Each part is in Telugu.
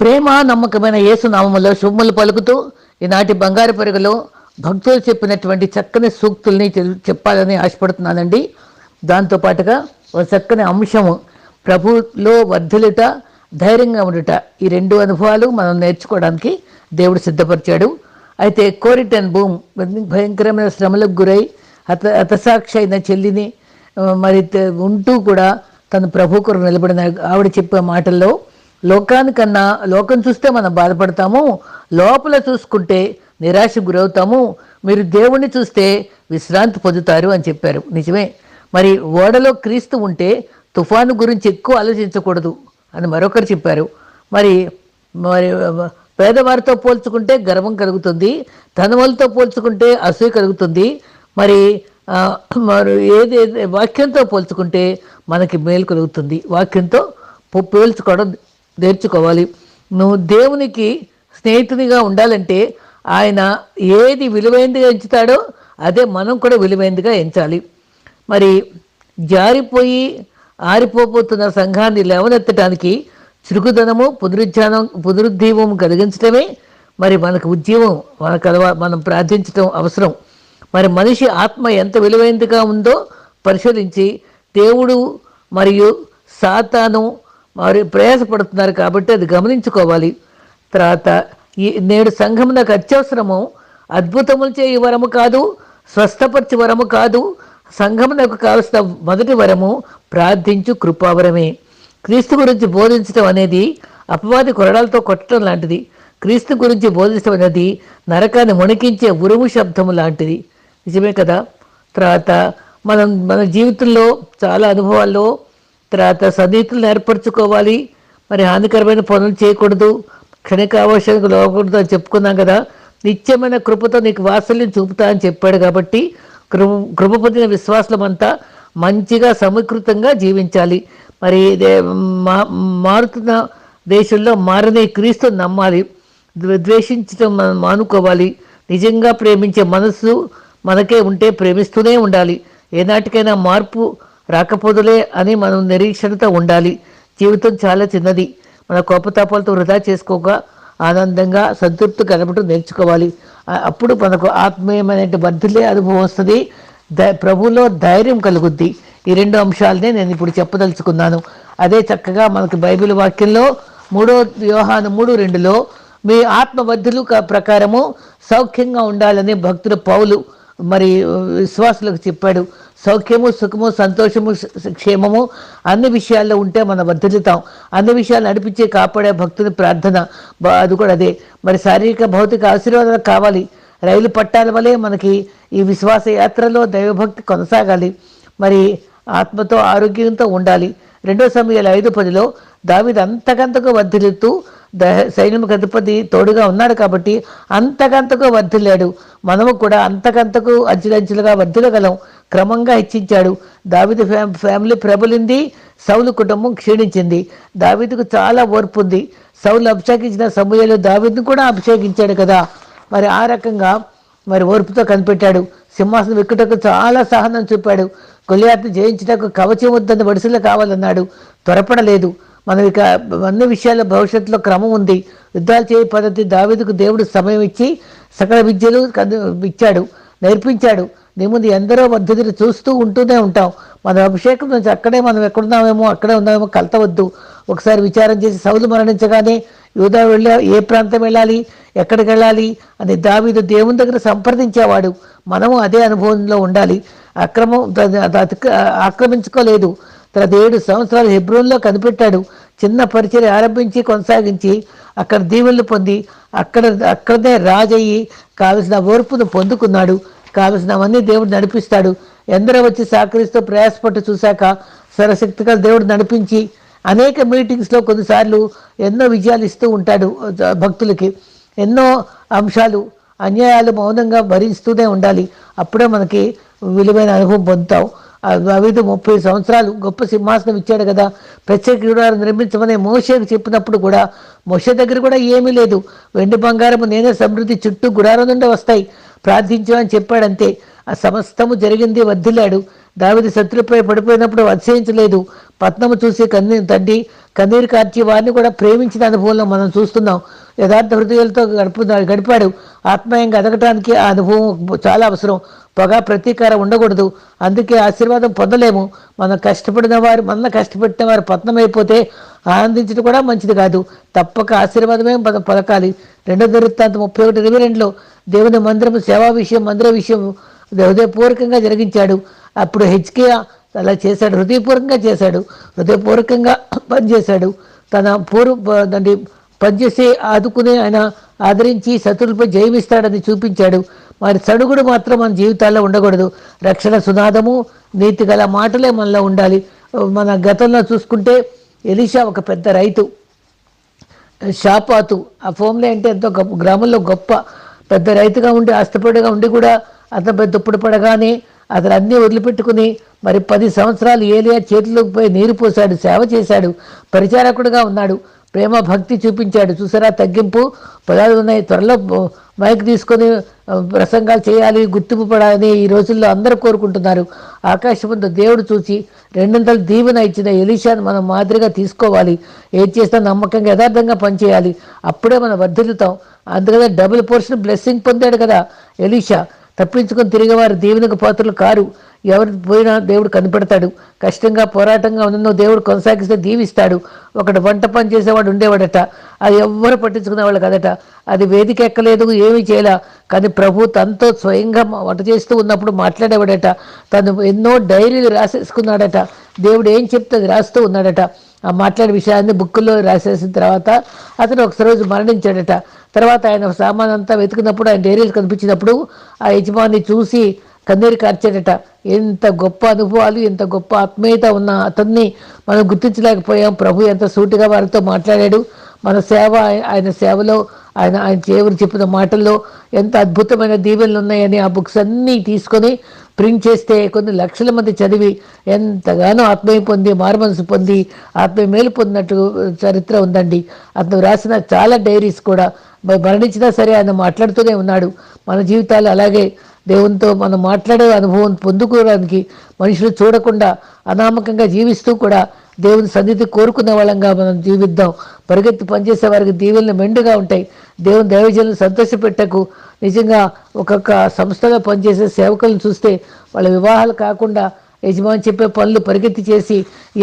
ప్రేమ నమ్మకమైన యేసు నామములో శుభములు పలుకుతూ ఈనాటి బంగారు పెరుగులో భక్తులు చెప్పినటువంటి చక్కని సూక్తుల్ని చెప్పాలని ఆశపడుతున్నానండి. దాంతోపాటుగా ఒక చక్కని అంశము ప్రభులో వర్ధులుట ధైర్యంగా ఉండుట ఈ రెండు అనుభవాలు మనం నేర్చుకోవడానికి దేవుడు సిద్ధపరిచాడు. అయితే కోరిటన్ భూమ్ భయంకరమైన శ్రమలకు గురై హత హతసాక్షి అయిన చెల్లిని మరి ఉంటూ కూడా తను ప్రభు కొరకు నిలబడిన ఆవిడ చెప్పే మాటల్లో లోకానికన్నా లోకం చూస్తే మనం బాధపడతాము లోపల చూసుకుంటే నిరాశ గురవుతాము మీరు దేవుణ్ణి చూస్తే విశ్రాంతి పొందుతారు అని చెప్పారు. నిజమే. మరి ఓడలో క్రీస్తు ఉంటే తుఫాను గురించి ఎక్కువ ఆలోచించకూడదు అని మరొకరు చెప్పారు. మరి మరి పేదవారితో పోల్చుకుంటే గర్వం కలుగుతుంది ధనవలతో పోల్చుకుంటే అసూయ కలుగుతుంది మరి మరి ఏది వాక్యంతో పోల్చుకుంటే మనకి మేలు కలుగుతుంది. వాక్యంతో పోల్చుకోవడం నేర్చుకోవాలి. నువ్వు దేవునికి స్నేహితునిగా ఉండాలంటే ఆయన ఏది విలువైనదిగా ఎంచుతాడో అదే మనం కూడా విలువైనదిగా ఎంచాలి. మరి జారిపోయి ఆరిపోబోతున్న సంఘాన్ని లేవనెత్తడానికి చురుకుదనము పునరుజ్జానం పునరుద్ధీవం కలిగించడమే మరి మనకు ఉద్యమం మనకు అలవా మనం ప్రార్థించడం అవసరం. మరి మనిషి ఆత్మ ఎంత విలువైనదిగా ఉందో పరిశీలించి దేవుడు మరియు సాతాను మరి ప్రయాసపడుతున్నారు కాబట్టి అది గమనించుకోవాలి. తర్వాత ఈ నేడు సంఘం నాకు అత్యవసరము. అద్భుతములు చేయి వరము కాదు స్వస్థపరిచి వరము కాదు. సంఘం నాకు కావలసిన మొదటి వరము ప్రార్థించు కృపావరమే. క్రీస్తు గురించి బోధించడం అనేది అపవాది కొరడాలతో కొట్టడం లాంటిది. క్రీస్తు గురించి బోధించడం అనేది నరకాన్ని వణికించే ఉరుము శబ్దము లాంటిది. నిజమే కదా? తర్వాత మనం మన జీవితంలో చాలా అనుభవాల్లో తర్వాత సన్నిహితులను ఏర్పరచుకోవాలి. మరి హానికరమైన పనులు చేయకూడదు. క్షణికావశ్యానికి లోకూడదు అని చెప్పుకున్నాం కదా. నిత్యమైన కృపతో నీకు వాత్సల్యం చూపుతా అని చెప్పాడు కాబట్టి కృప కృప పొందిన విశ్వాసం అంతా మంచిగా సమీకృతంగా జీవించాలి. మరి దే- మా మారుతున్న దేశంలో మారని క్రీస్తు నమ్మాలి. ద్వేషించడం మనం మానుకోవాలి. నిజంగా ప్రేమించే మనసు మనకే ఉంటే ప్రేమిస్తూనే ఉండాలి. ఏనాటికైనా మార్పు రాకపోదులే అని మనం నిరీక్షణతో ఉండాలి. జీవితం చాలా చిన్నది. మన కోపతాపాలతో వృధా చేసుకోక ఆనందంగా సంతృప్తి కలపటం నేర్చుకోవాలి. అప్పుడు మనకు ఆత్మీయమైన వర్ధిల్లే అనుభవం వస్తుంది. ధై ప్రభువులో ధైర్యం కలుగుద్ది. ఈ రెండు అంశాలనే నేను ఇప్పుడు చెప్పదలుచుకున్నాను. అదే చక్కగా మనకు బైబిల్ వాక్యంలో మూడో వ్యూహాను మూడు రెండులో మీ ఆత్మబద్ధులు క- ప్రకారము సౌఖ్యంగా ఉండాలని భక్తుడు పౌలు మరి విశ్వాసులకు చెప్పాడు. సౌఖ్యము సుఖము సంతోషము క్షేమము అన్ని విషయాల్లో ఉంటే మనం వర్ధిల్లుతాం. అన్ని విషయాలు నడిపించే కాపాడే భక్తుని ప్రార్థన అది కూడా అదే. మరి శారీరక భౌతిక ఆశీర్వాదాలు కావాలి. రైలు పట్టాల వలె మనకి ఈ విశ్వాస యాత్రలో దైవభక్తి కొనసాగాలి. మరి ఆత్మతో ఆరోగ్యంతో ఉండాలి. రెండో సమయాలు ఐదు పదిలో దావిది అంతకంతకు వర్ధిల్లుతూ ద- సైన్యముకు అధిపతి తోడుగా ఉన్నాడు కాబట్టి అంతకంతకు వర్ధిల్లాడు మనము కూడా అంతకంతకు అంచులంచులుగా వర్ధిల్లగలం క్రమంగా హెచ్చించాడు. దావిది ఫ్యా ఫ్యామిలీ ప్రబలింది సౌలు కుటుంబం క్షీణించింది. దావిదికు చాలా ఓర్పు ఉంది సౌలు అభిషేకించిన సమయాలు దావిదిని కూడా అభిషేకించాడు కదా. మరి ఆ రకంగా మరి ఓర్పుతో కనిపెట్టాడు. సింహాసనం ఎక్కుటకు చాలా సహనం చూపాడు. గొలియాత్ని జయించటకు కవచం వద్దని వడిసలు కావాలన్నాడు. త్వరపడలేదు. మనం ఇక అన్ని విషయాల భవిష్యత్తులో క్రమం ఉంది. యుద్ధాలు చేయ పద్ధతి దావీదుకు దేవుడు సమయం ఇచ్చి సకల విద్యలు ఇచ్చాడు నేర్పించాడు. నీ ముందు ఎందరో పద్ధతులు చూస్తూ ఉంటూనే ఉంటాం. మన అభిషేకం నుంచి అక్కడే మనం ఎక్కడున్నామేమో అక్కడే ఉన్నామేమో కలతవద్దు. ఒకసారి విచారం చేసి సౌలు మరణించగానే యూదా వెళ్ళా ఏ ప్రాంతం వెళ్ళాలి ఎక్కడికి వెళ్ళాలి అని దావీదు దేవుని దగ్గర సంప్రదించేవాడు. మనము అదే అనుభవంలో ఉండాలి. అక్రమం ఆక్రమించుకోలేదు. తర్వాత ఏడు సంవత్సరాలు హెబ్రోన్లో కనిపెట్టాడు. చిన్న పరిచయం ఆరంభించి కొనసాగించి అక్కడ దీవెనలు పొంది అక్కడ అక్కడనే రాజయ్యి కావలసిన ఓర్పును పొందుకున్నాడు. కావలసినవన్నీ దేవుడు నడిపిస్తాడు. ఎందరో వచ్చి సహకరిస్తూ ప్రయాసపట్టు చూశాక సరశక్తిగా దేవుడు నడిపించి అనేక మీటింగ్స్లో కొన్నిసార్లు ఎన్నో విజయాలు ఇస్తూ ఉంటాడు భక్తులకి. ఎన్నో అంశాలు అన్యాయాలు మౌనంగా భరిస్తూనే ఉండాలి. అప్పుడే మనకి విలువైన అనుభవం పొందుతాం. దావీదు ముప్పై సంవత్సరాలు గొప్ప సింహాసనం ఇచ్చాడు కదా. ప్రత్యేక గుడారం నిర్మించమని మోషేకు చెప్పినప్పుడు కూడా మోషే దగ్గర కూడా ఏమీ లేదు. వెండి బంగారం నేనే సమృద్ధి చుట్టూ గుడారం నుండి వస్తాయి. ప్రార్థించమని చెప్పాడంతే. ఆ సమస్తము జరిగింది వర్ధిల్లాడు దావిది శత్రుపై పడిపోయినప్పుడు అతిశయించలేదు. పట్నము చూసి కన్నీ తండ్రి కన్నీరు కార్చి వారిని కూడా ప్రేమించిన అనుభవంలో మనం చూస్తున్నాం. యథార్థ హృదయాలతో గడుపు గడిపాడు. ఆత్మీయంగా ఎదగటానికి ఆ అనుభవం చాలా అవసరం. పొగ ప్రతీకారం ఉండకూడదు. అందుకే ఆశీర్వాదం పొందలేము. మనం కష్టపడిన వారు మన కష్టపెట్టిన వారు పతనమైపోతే ఆనందించడం కూడా మంచిది కాదు. తప్పక ఆశీర్వాదమే మనం పలకాలి రెండో దొరుకుతాంత ముప్పై ఒకటి ఇరవై రెండులో దేవుని మందిరం సేవా విషయం మందిర విషయం హృదయపూర్వకంగా జరిగించాడు. అప్పుడు హెచ్కే అలా చేశాడు. హృదయపూర్వకంగా చేశాడు. హృదయపూర్వకంగా పనిచేశాడు తన పూర్వ దాన్ని పనిచేసి ఆదుకునే ఆయన ఆదరించి శత్రులపై జయమిస్తాడని చూపించాడు. మరి సడుగుడు మాత్రం మన జీవితాల్లో ఉండకూడదు. రక్షణ సునాదము నీతి గల మాటలే మనలో ఉండాలి. మన గతంలో చూసుకుంటే ఎలిషా ఒక పెద్ద రైతు. షాపాతు ఆ ఫోమ్లే అంటే ఎంతో గొప్ప గ్రామంలో గొప్ప పెద్ద రైతుగా ఉండి ఆస్తపడిగా ఉండి కూడా అతను దుప్పుడు పడగానే అతను అన్నీ వదిలిపెట్టుకుని మరి పది సంవత్సరాలు ఏలియా చేతిలోకి పోయి నీరు పోశాడు సేవ చేశాడు పరిచారకుడుగా ఉన్నాడు ప్రేమ భక్తి చూపించాడు. చూసారా తగ్గింపు? పదాలు ఉన్నాయి. త్వరలో మైక్ తీసుకొని ప్రసంగాలు చేయాలి గుర్తింపు పడాలని ఈ రోజుల్లో అందరూ కోరుకుంటున్నారు. ఆకాశమంత దేవుడు చూసి రెండింతలు దీవెన ఇచ్చిన ఎలీషాను మనం మాదిరిగా తీసుకోవాలి. ఏం చేసినా నమ్మకంగా యథార్థంగా పనిచేయాలి. అప్పుడే మనం వర్ధిల్లుతాం. అందుకనే డబుల్ పోర్షన్ బ్లెస్సింగ్ పొందాడు కదా ఎలీషా. తప్పించుకొని తిరిగేవారు దీవెనకు పాత్రలు కారు. ఎవరు పోయినా దేవుడు కనిపెడతాడు. కష్టంగా పోరాటంగా ఉన్నో దేవుడు కొనసాగిస్తే దీవిస్తాడు. ఒకటి వంట పని చేసేవాడు ఉండేవాడట. అది ఎవ్వరు పట్టించుకునేవాళ్ళు కదట. అది వేదిక ఎక్కలేదు ఏమీ చేయలే. కానీ ప్రభు తనతో స్వయంగా వంట చేస్తూ ఉన్నప్పుడు మాట్లాడేవాడట. తను ఎన్నో డైరీలు రాసేసుకున్నాడట. దేవుడు ఏం చెప్తే అది రాస్తూ ఉన్నాడట. ఆ మాట్లాడే విషయాన్ని బుక్కుల్లో రాసేసిన తర్వాత అతను ఒకసారి మరణించాడట. తర్వాత ఆయన సామాన్ అంతా వెతుకున్నప్పుడు ఆయన డైరీలు కనిపించినప్పుడు ఆ యజమాని చూసి కన్నీరు కార్చాడట ఎంత గొప్ప అనుభవాలు ఎంత గొప్ప ఆత్మీయత ఉన్న అతన్ని మనం గుర్తించలేకపోయాం. ప్రభు ఎంత సూటిగా వారితో మాట్లాడాడు. మన సేవ ఆయన సేవలో ఆయన ఆయన చేవరు చెప్పిన మాటల్లో ఎంత అద్భుతమైన దీవెనలు ఉన్నాయని ఆ బుక్స్ అన్నీ తీసుకొని ప్రింట్ చేస్తే కొన్ని లక్షల మంది చదివి ఎంతగానో ఆత్మీయ పొంది మారుమనసు పొంది ఆత్మీయ మేలు పొందినట్టు చరిత్ర ఉందండి. అతను రాసిన చాలా డైరీస్ కూడా మరణించినా సరే ఆయన మాట్లాడుతూనే ఉన్నాడు. మన జీవితాలు అలాగే దేవునితో మనం మాట్లాడే అనుభవం పొందుకోవడానికి మనుషులు చూడకుండా అనామకంగా జీవిస్తూ కూడా దేవుని సన్నిధి కోరుకునే వాళ్ళంగా మనం జీవిద్దాం. పరిగెత్తి పనిచేసే వారికి దీవెనలు మెండుగా ఉంటాయి. దేవుని దైవజనులు సంతోషపెట్టకు నిజంగా ఒక్కొక్క సంస్థలో పనిచేసే సేవకులను చూస్తే వాళ్ళ వివాహాలు కాకుండా యజమాని చెప్పే పనులు పరిగెత్తి చేసి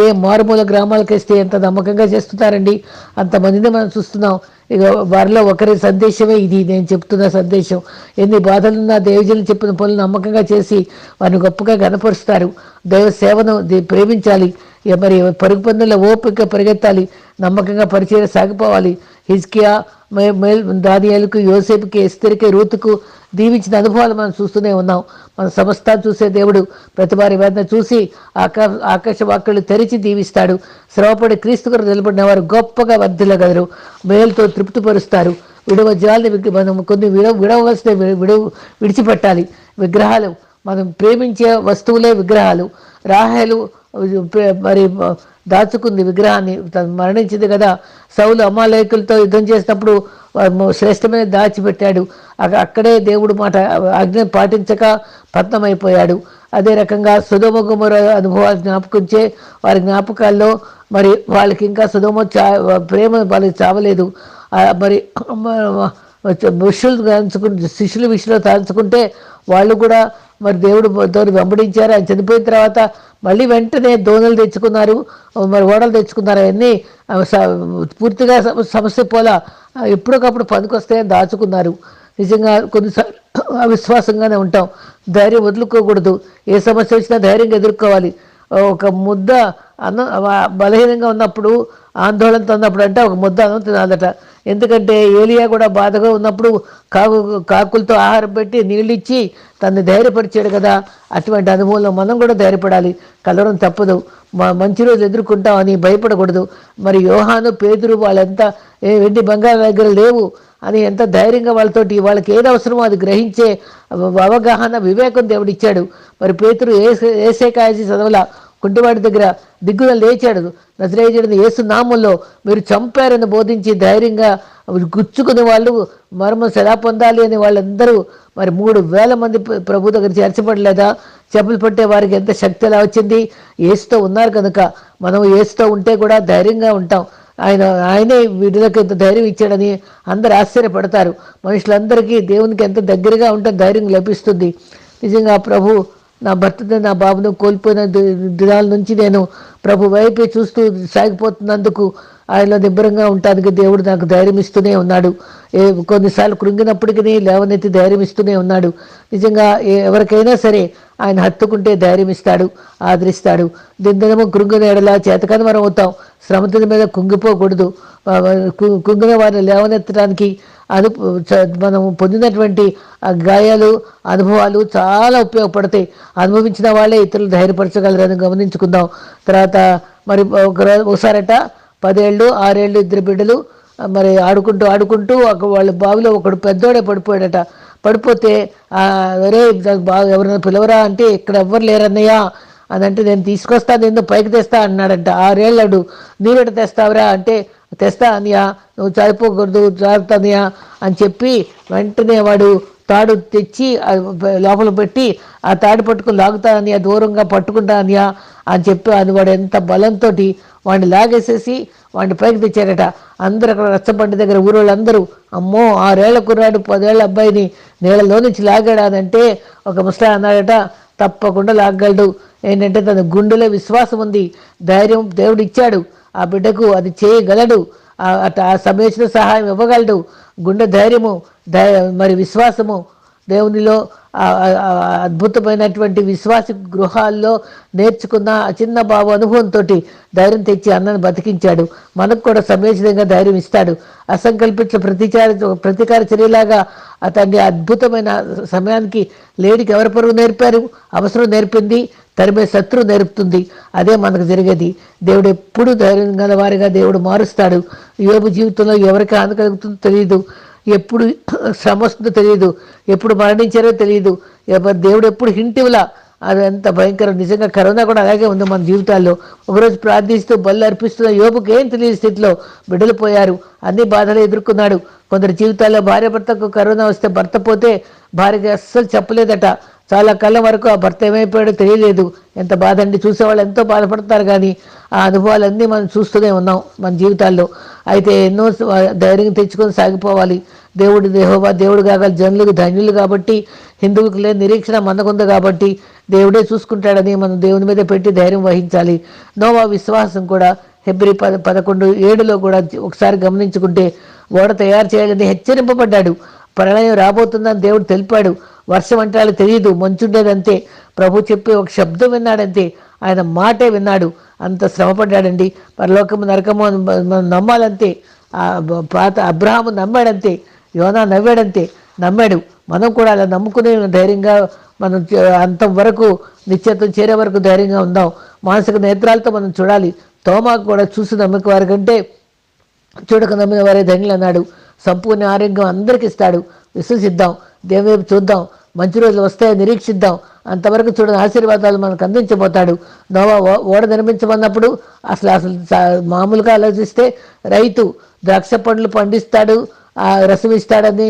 ఏ మారుమూల గ్రామాలకు వస్తే ఎంత నమ్మకంగా చేస్తున్నారండి? అంతమందిని మనం చూస్తున్నాం. ఇక వారిలో ఒకరి సందేశమే ఇది. నేను చెప్తున్న సందేశం. ఎన్ని బాధలున్నా దేవజనులు చెప్పిన పనులు నమ్మకంగా చేసి వారిని గొప్పగా కనపరుస్తారు దైవ సేవను ప్రేమించాలి. మరి పరుగు పందుల ఓపిక పరిగెత్తాలి. నమ్మకంగా పరిచయం సాగిపోవాలి. హిజ్కియా మేల్ దానియాలకు యోసేపుకి ఎస్తరికి రూతుకు దీవించిన అనుభవాలు మనం చూస్తూనే ఉన్నాం. మన సమస్త చూసే దేవుడు ప్రతి వారి వేదన చూసి ఆకా ఆకాశ వాక్యలు తెరిచి దీవిస్తాడు. శ్రమపడి క్రీస్తు కొరకు నిలబడిన వారు గొప్పగా వర్ధిల్లగలరు. మేలుతో తృప్తిపరుస్తారు. విడవ జాలని మనం కొన్ని విడవ విడవలసిన విడవ విడిచిపెట్టాలి. విగ్రహాలు మనం ప్రేమించే వస్తువులే విగ్రహాలు. రాహేలు మరి దాచుకుంది విగ్రహాన్ని. మరణించింది కదా. సౌలు అమాలేకులతో యుద్ధం చేసినప్పుడు శ్రేష్టమైన దాచిపెట్టాడు. అక్కడే దేవుడు మాట ఆజ్ఞ పాటించక పత్నమైపోయాడు. అదే రకంగా సుధమ గుమర అనుభవాలు జ్ఞాపకించే వారి జ్ఞాపకాల్లో మరి వాళ్ళకి ఇంకా సుధమ చా ప్రేమ వాళ్ళకి చావలేదు. మరి విషులు తలుచుకుంటే శిష్యుల విషయంలో తలుచుకుంటే వాళ్ళు కూడా మరి దేవుడు తోని వెంబడించారు. ఆయన చనిపోయిన తర్వాత మళ్ళీ వెంటనే దోణలు తెచ్చుకున్నారు. మరి ఓడలు తెచ్చుకున్నారు. అవన్నీ పూర్తిగా సమస్య పోలా ఎప్పటికప్పుడు పనికొస్తాయని దాచుకున్నారు. నిజంగా కొన్నిసార్లు అవిశ్వాసంగానే ఉంటాం. ధైర్యం వదులుకోకూడదు. ఏ సమస్య వచ్చినా ధైర్యంగా ఎదుర్కోవాలి. ఒక ముద్ద అన్నం బలహీనంగా ఉన్నప్పుడు ఆందోళనతో ఉన్నప్పుడు అంటే ఒక ముద్ద అన్నం తినాలట. ఎందుకంటే ఏలియా కూడా బాధగా ఉన్నప్పుడు కాకు కాకులతో ఆహారం పెట్టి నీళ్ళు ఇచ్చి తనని ధైర్యపరిచాడు కదా. అటువంటి అనుభవంలో మనం కూడా ధైర్యపడాలి. కలవడం తప్పదు. మా మంచి రోజు ఎదుర్కొంటామని భయపడకూడదు. మరి యోహాను పేదరు వాళ్ళంతా వెండి బంగారం దగ్గర లేవు అని ఎంత ధైర్యంగా వాళ్ళతోటి వాళ్ళకి ఏది అవసరమో అది గ్రహించే అవగాహన వివేకం దేవుడిచ్చాడు. మరి పేతురు ఏ ఏసే కాయసి చదవలా కుంటివాడి దగ్గర దిగ్గున లేచాడు. నజరేయుడిని ఏసు నామంలో మీరు చంపారని బోధించి ధైర్యంగా గుచ్చుకునే వాళ్ళు మర్మం ఎలా పొందాలి అని వాళ్ళందరూ మరి మూడు వేల మంది ప్రభు దగ్గర చేర్చబడలేదా చెప్పులు పట్టే వారికి ఎంత శక్తి ఎలా వచ్చింది? ఏసుతో ఉన్నారు కనుక మనం ఏసుతో ఉంటే కూడా ధైర్యంగా ఉంటాం. ఆయన ఆయనే వీటిలోకి ఎంత ధైర్యం ఇచ్చాడని అందరు ఆశ్చర్యపడతారు. మనుషులందరికీ దేవునికి ఎంత దగ్గరగా ఉంటే ధైర్యం లభిస్తుంది. నిజంగా ప్రభు నా భర్తను నా బాబును కోల్పోయిన దినాల నుంచి నేను ప్రభు వైపే చూస్తూ సాగిపోతున్నందుకు ఆయనలో నిబ్బరంగా ఉండటానికి దేవుడు నాకు ధైర్యం ఇస్తూనే ఉన్నాడు. ఏ కొన్నిసార్లు కృంగినప్పటికీ లేవనెత్తి ధైర్యం ఇస్తూనే ఉన్నాడు. నిజంగా ఎవరికైనా సరే ఆయన హత్తుకుంటే ధైర్యం ఇస్తాడు ఆదరిస్తాడు. దినదినము కృంగిన ఎడలా చేతకాని మనం అవుతాం. శ్రమతుల మీద కుంగిపోకూడదు. కుంగిన వారిని లేవనెత్తడానికి అను మనం పొందినటువంటి ఆ గాయాలు అనుభవాలు చాలా ఉపయోగపడతాయి. అనుభవించిన వాళ్ళే ఇతరులు ధైర్యపరచగలరని గమనించుకుందాం. తర్వాత మరి ఒక ఒకసారట పదేళ్ళు ఆరేళ్ళు ఇద్దరు బిడ్డలు మరి ఆడుకుంటూ ఆడుకుంటూ ఒక వాళ్ళ బావిలో ఒకడు పెద్దోడే పడిపోయాడట. పడిపోతే ఒరే బాగా ఎవరైనా పిలవరా అంటే ఇక్కడ ఎవ్వరు లేరన్నయ్యా. అని అంటే నేను తీసుకొస్తా నిన్ను పైకి తెస్తా? అన్నాడంట. ఆరేళ్ళడు నీరెట తెస్తావురా? అంటే తెస్తా అనియా నువ్వు చనిపోకూడదు జాగ్రత్త అనియా అని చెప్పి వెంటనే వాడు తాడు తెచ్చి లోపల పెట్టి ఆ తాడు పట్టుకుని లాగుతా అనియా దూరంగా పట్టుకుంటా అనియా అని చెప్పి అని వాడు ఎంత బలంతో వాడిని లాగేసేసి వాడిని పైకి తెచ్చారట. అందరు అక్కడ రచ్చబండి దగ్గర ఊరోళ్ళందరూ అమ్మో ఆరేళ్ళ కుర్రాడు పదేళ్ళ అబ్బాయిని నీళ్ళలో నుంచి లాగాడు అంటే ఒక ముస్లా అన్నాడట తప్పకుండా లాగలడు ఏంటంటే తన గుండెలో విశ్వాసం ఉంది ధైర్యం దేవుడు ఇచ్చాడు. ఆ బిడ్డకు అది చేయగలడు. ఆ- అట- ఆ సమయోచిత సహాయం ఇవ్వగలడు. గుండె ధైర్యము ధై మరి విశ్వాసము దేవునిలో అద్భుతమైనటువంటి విశ్వాస గృహాల్లో నేర్చుకున్న చిన్న బాబు అనుభవంతో ధైర్యం తెచ్చి అన్నను బతికించాడు. మనకు కూడా సమయోచితంగా ధైర్యం ఇస్తాడు. అసంకల్పించిన ప్రతీకార ప్రతీకార చర్యలాగా అతన్ని అద్భుతమైన సమయానికి లేడికి ఎవరి పరుగు నేర్పారు? అవసరం నేర్పింది తరిమే శత్రువు నేర్పుతుంది. అదే మనకు జరిగేది. దేవుడు ఎప్పుడు ధైర్యం గల వారిగా దేవుడు మారుస్తాడు. యోగు జీవితంలో ఎవరికి హాని కలుగుతుందో తెలియదు ఎప్పుడు శ్రమ వస్తుందో తెలియదు ఎప్పుడు మరణించారో తెలియదు దేవుడు ఎప్పుడు హింటివ్లా అది ఎంత భయంకరం. నిజంగా కరోనా కూడా అలాగే ఉంది మన జీవితాల్లో. ఒకరోజు ప్రార్థిస్తూ బళ్ళు అర్పిస్తున్న యోబుకి ఏం తెలియని స్థితిలో బిడ్డలు పోయారు. అన్ని బాధలు ఎదుర్కొన్నాడు. కొందరు జీవితాల్లో భార్య భర్తకు కరోనా వస్తే భర్త పోతే భార్యకి అస్సలు చెప్పలేదట. చాలా కళ్ళ వరకు ఆ భర్త ఏమైపోయాడో తెలియలేదు. ఎంత బాధ అండి చూసేవాళ్ళు ఎంతో బాధపడతారు కానీ ఆ అనుభవాలన్నీ మనం చూస్తూనే ఉన్నాం మన జీవితాల్లో. అయితే ఎన్నో ధైర్యం తెచ్చుకొని సాగిపోవాలి. దేవుడు దేహోబా దేవుడు కాగల జనులకు ధన్యులు కాబట్టి హిందువులకు లేని నిరీక్షణ మనకుంది కాబట్టి దేవుడే చూసుకుంటాడని మనం దేవుని మీద పెట్టి ధైర్యం వహించాలి. నోవా విశ్వాసం కూడా ఫిబ్రవరి పద పదకొండు ఏడులో కూడా ఒకసారి గమనించుకుంటే ఓడ తయారు చేయాలని హెచ్చరింపబడ్డాడు. ప్రళయం రాబోతుందని దేవుడు తెలిపాడు. వర్షం అంటే తెలియదు మంచుండేదంతే. ప్రభు చెప్పి ఒక శబ్దం విన్నాడంతే. ఆయన మాటే విన్నాడు. అంత శ్రమపడ్డాడండి. పరలోకము నరకము అని మనం నమ్మాలంతే. ఆ పాత అబ్రహాము నమ్మాడంతే. యోనా నవ్వాడంతే. నమ్మాడు. మనం కూడా అలా నమ్ముకునే ధైర్యంగా మనం చే- అంత వరకు నిశ్చేతం చేరే వరకు ధైర్యంగా ఉందాం. మానసిక నేత్రాలతో మనం చూడాలి. తోమా కూడా చూసి నమ్మక వారి కంటే చూడక నమ్మిన వారే ధన్యులు అన్నాడు సంపూర్ణ ఆరోగ్యం అందరికి ఇస్తాడు. విశ్వసిద్దాం. దేవుని వైపు చూద్దాం? మంచి రోజులు వస్తాయో నిరీక్షిద్దాం. అంతవరకు చూడని ఆశీర్వాదాలు మనకు అందించబోతాడు. నోవా ఓడ నిర్మించమన్నప్పుడు అసలు అసలు మామూలుగా ఆలోచిస్తే రైతు ద్రాక్ష పండ్లు పండిస్తాడు ఆ రసం ఇస్తాడని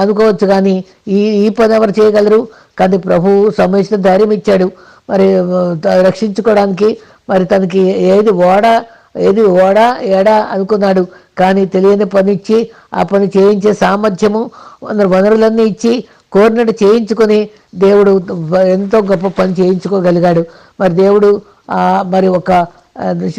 అనుకోవచ్చు కానీ ఈ ఈ పని ఎవరు చేయగలరు? కానీ ప్రభువు సమయించిన ధైర్యం ఇచ్చాడు. మరి రక్షించుకోవడానికి మరి తనకి ఏది ఓడ ఏది ఓడా ఏడా అనుకున్నాడు. కానీ తెలియని పని ఇచ్చి ఆ పని చేయించే సామర్థ్యము వనరులన్నీ ఇచ్చి కోరినట్టు చేయించుకొని దేవుడు ఎంతో గొప్ప పని చేయించుకోగలిగాడు. మరి దేవుడు మరి ఒక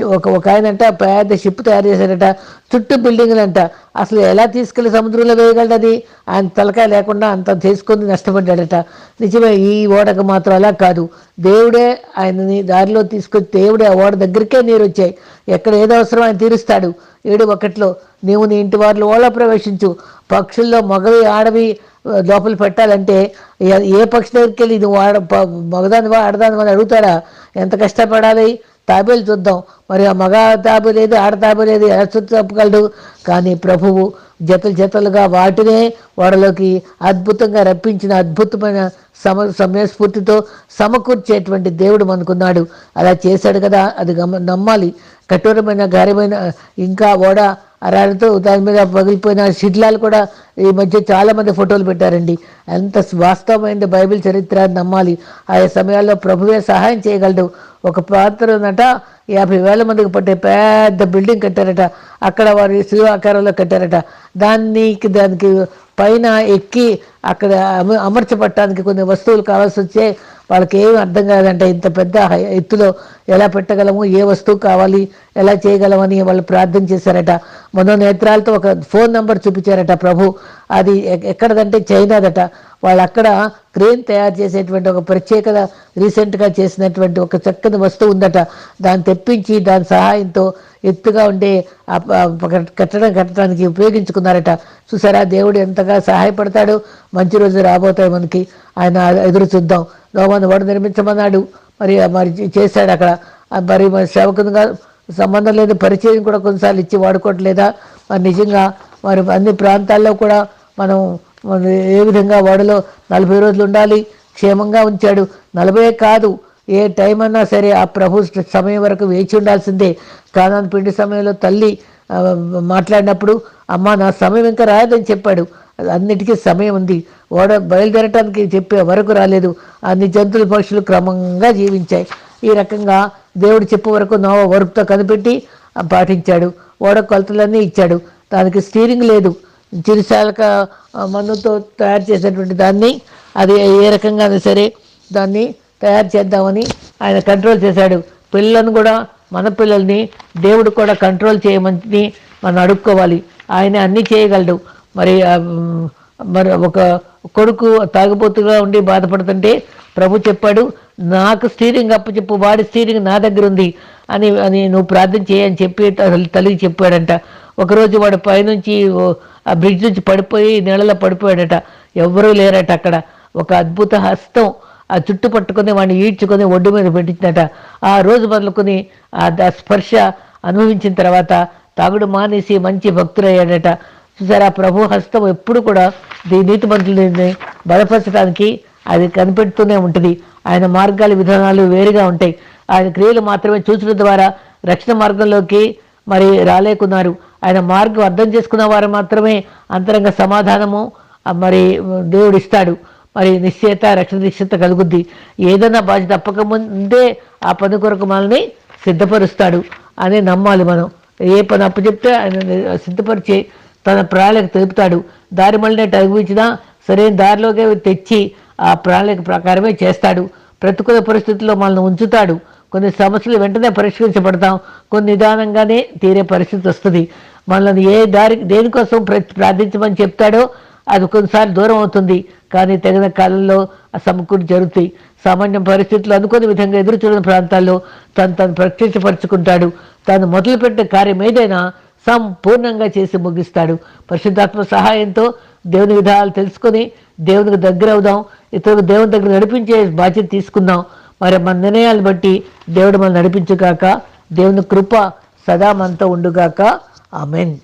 ఒక ఒక ఆయన అంట పెద్ద షిప్ తయారు చేశాడట చుట్టూ బిల్డింగ్లు అంట అసలు ఎలా తీసుకెళ్ళి సముద్రంలో వేయగలడది? ఆయన తలకాయ లేకుండా అంత తీసుకొని నష్టపడ్డాడట. నిజమే ఈ ఓడకు మాత్రం అలా కాదు. దేవుడే ఆయనని దారిలో తీసుకొచ్చి దేవుడే ఆ ఓడ దగ్గరికే నీరు వచ్చాయి. ఎక్కడ ఏదో అవసరం ఆయన తీరుస్తాడు. ఏడు ఒకటిలో నీవు నీ ఇంటి వారిలో ఓడ ప్రవేశించు. పక్షుల్లో మగవి ఆడవి లోపల పెట్టాలంటే ఏ- పక్షి దగ్గరికి వెళ్ళి నువ్వు ఆడ మగదానివా ఆడదానివా అని అడుగుతాడా? ఎంత కష్టపడాలి? తాబేలు చూద్దాం. మరి ఆ మగ తాబేలు ఏది ఆడ తాబేలు ఎలా చెప్పగలడు? కానీ ప్రభువు జతలు జతలుగా వాటినే వాడలోకి అద్భుతంగా రప్పించిన అద్భుతమైన సమ సమయస్ఫూర్తితో సమకూర్చేటువంటి దేవుడు మనకున్నాడు. అలా చేశాడు కదా అది గమ నమ్మాలి. కఠోరమైన గారమైన ఇంకా ఓడ అరాలతో దాని మీద పగిలిపోయిన శిథిలాలు కూడా ఈ మధ్య చాలా మంది ఫోటోలు పెట్టారండి. ఎంత వాస్తవమైన బైబిల్ చరిత్ర నమ్మాలి. ఆయా సమయాల్లో ప్రభువే సహాయం చేయగలడు. ఒక పాత్ర నట యాభై వేల మందికి పట్టే పెద్ద బిల్డింగ్ కట్టారట. అక్కడ వారి శివ ఆకారంలో కట్టారట. దానికి దానికి పైన ఎక్కి అక్కడ అమర్చబట్టడానికి కొన్ని వస్తువులు కావాల్సి వచ్చే వాళ్ళకి ఏం అర్థం కాదంటే ఇంత పెద్ద హై- ఎత్తులో ఎలా పెట్టగలము ఏ వస్తువు కావాలి ఎలా చేయగలమని వాళ్ళు ప్రార్థన చేశారట. మనో నేత్రాలతో ఒక ఫోన్ నంబర్ చూపించారట ప్రభు. అది ఎ- ఎక్కడదంటే చైనాదట. వాళ్ళు అక్కడ క్రేన్ తయారు చేసేటువంటి ఒక ప్రత్యేకత రీసెంట్గా చేసినటువంటి ఒక చక్కని వస్తువు ఉందట. దాన్ని తెప్పించి దాని సహాయంతో ఎత్తుగా ఉండే కట్టడం కట్టడానికి ఉపయోగించుకున్నారట. చూసారా? దేవుడు ఎంతగా సహాయపడతాడు. మంచి రోజు రాబోతాయి మనకి. ఆయన ఎదురు చూద్దాం. నోమను వాడు నిర్మించమన్నాడు. మరి మరి చేశాడు అక్కడ. మరి మరి సేవకునిగా సంబంధం లేని పరిచయం కూడా కొన్నిసార్లు ఇచ్చి వాడుకోవట్లేదా? మరి నిజంగా మరి అన్ని ప్రాంతాల్లో కూడా మనం ఏ విధంగా వాడిలో నలభై రోజులు ఉండాలి? క్షేమంగా ఉంచాడు. నలభై కాదు. ఏ టైం అన్నా సరే ఆ ప్రభు సమయం వరకు వేచి ఉండాల్సిందే. కానాన్ పిండి సమయంలో తల్లి మాట్లాడినప్పుడు అమ్మ నా సమయం ఇంకా రాయదని చెప్పాడు. అన్నిటికీ సమయం ఉంది. ఓడ బయలుదేరటానికి చెప్పే వరకు రాలేదు. అన్ని జంతువుల పక్షులు క్రమంగా జీవించాయి. ఈ రకంగా దేవుడు చెప్పే వరకు నోవ వరుపుతో కనిపెట్టి పాటించాడు. ఓడ కొలతలన్నీ ఇచ్చాడు. దానికి స్టీరింగ్ లేదు. చిరుశాలక మన్నుతో తయారు చేసినటువంటి దాన్ని అది ఏ రకంగా సరే దాన్ని తయారు చేద్దామని ఆయన కంట్రోల్ చేశాడు. పిల్లలను కూడా మన పిల్లల్ని దేవుడు కూడా కంట్రోల్ చేయమని మనం అడుక్కోవాలి. ఆయన అన్నీ చేయగలడు. మరి మరి ఒక కొడుకు తాగుబోతుగా ఉండి బాధపడుతుంటే ప్రభు చెప్పాడు నాకు స్టీరింగ్ అప్పచెప్పు వాడి స్టీరింగ్ నా దగ్గర ఉంది అని అని నువ్వు ప్రార్థన చేయని చెప్పి తల్లికి చెప్పాడంట. ఒకరోజు వాడు పైనుంచి ఓ ఆ బ్రిడ్జ్ నుంచి పడిపోయి నీళ్ళలో పడిపోయాడట. ఎవరూ లేరట అక్కడ. ఒక అద్భుత హస్తం ఆ చుట్టు పట్టుకుని వాడిని ఈడ్చుకొని ఒడ్డు మీద పెట్టిందట. ఆ రోజు మొదలుకొని ఆ ద- స్పర్శ అనుభవించిన తర్వాత తాగుడు మానేసి మంచి భక్తులయ్యాడట. చూసారా ప్రభు హస్తం ఎప్పుడు కూడా దీ నీతిమంతులని బలపరచడానికి అది కనిపెడుతూనే ఉంటుంది. ఆయన మార్గాలు విధానాలు వేరుగా ఉంటాయి. ఆయన క్రియలు మాత్రమే చూసిన ద్వారా రక్షణ మార్గంలోకి మరి రాలేకున్నారు. ఆయన మార్గం అర్థం చేసుకున్న వారు మాత్రమే అంతరంగ సమాధానము మరి దేవుడు ఇస్తాడు మరి నిశ్చయత రక్షణ నిశ్చయత కలుగుద్ది. ఏదైనా బాధ్యత తప్పకముందే ఆ పని కొరకు మనల్ని సిద్ధపరుస్తాడు అని నమ్మాలి మనం. ఏ పని అప్పు చెప్తే ఆయన సిద్ధపరిచి తన ప్రణాళిక తెలుపుతాడు. దారి మళ్ళీ అగుపించినా సరైన దారిలోకి తెచ్చి ఆ ప్రణాళిక ప్రకారమే చేస్తాడు. ప్రతికూల పరిస్థితుల్లో మనల్ని ఉంచుతాడు. కొన్ని సమస్యలు వెంటనే పరిష్కరించబడతాం. కొన్ని నిదానంగానే తీరే పరిస్థితి వస్తుంది. మనల్ని ఏ దారి దేనికోసం ప్రార్థించమని చెప్తాడో అది కొన్నిసార్లు దూరం అవుతుంది. కానీ తగిన కాలంలో ఆ సమకూరు జరుగుతాయి. సామాన్య పరిస్థితులు అనుకునే విధంగా ఎదురు చూడని ప్రాంతాల్లో తను తను ప్రత్యక్షపరుచుకుంటాడు. తాను మొదలుపెట్టిన కార్యం ఏదైనా సంపూర్ణంగా చేసి ముగిస్తాడు. పరిశుద్ధాత్మ సహాయంతో దేవుని విధానాలు తెలుసుకొని దేవునికి దగ్గర అవుదాం ఇతరులకు దేవుని దగ్గర నడిపించే బాధ్యత తీసుకుందాం. మరి మన నిర్ణయాలు బట్టి దేవుడు మనం నడిపించుగాక దేవుని కృప సదా మనతో ఉండుగాక. ఆమెన్.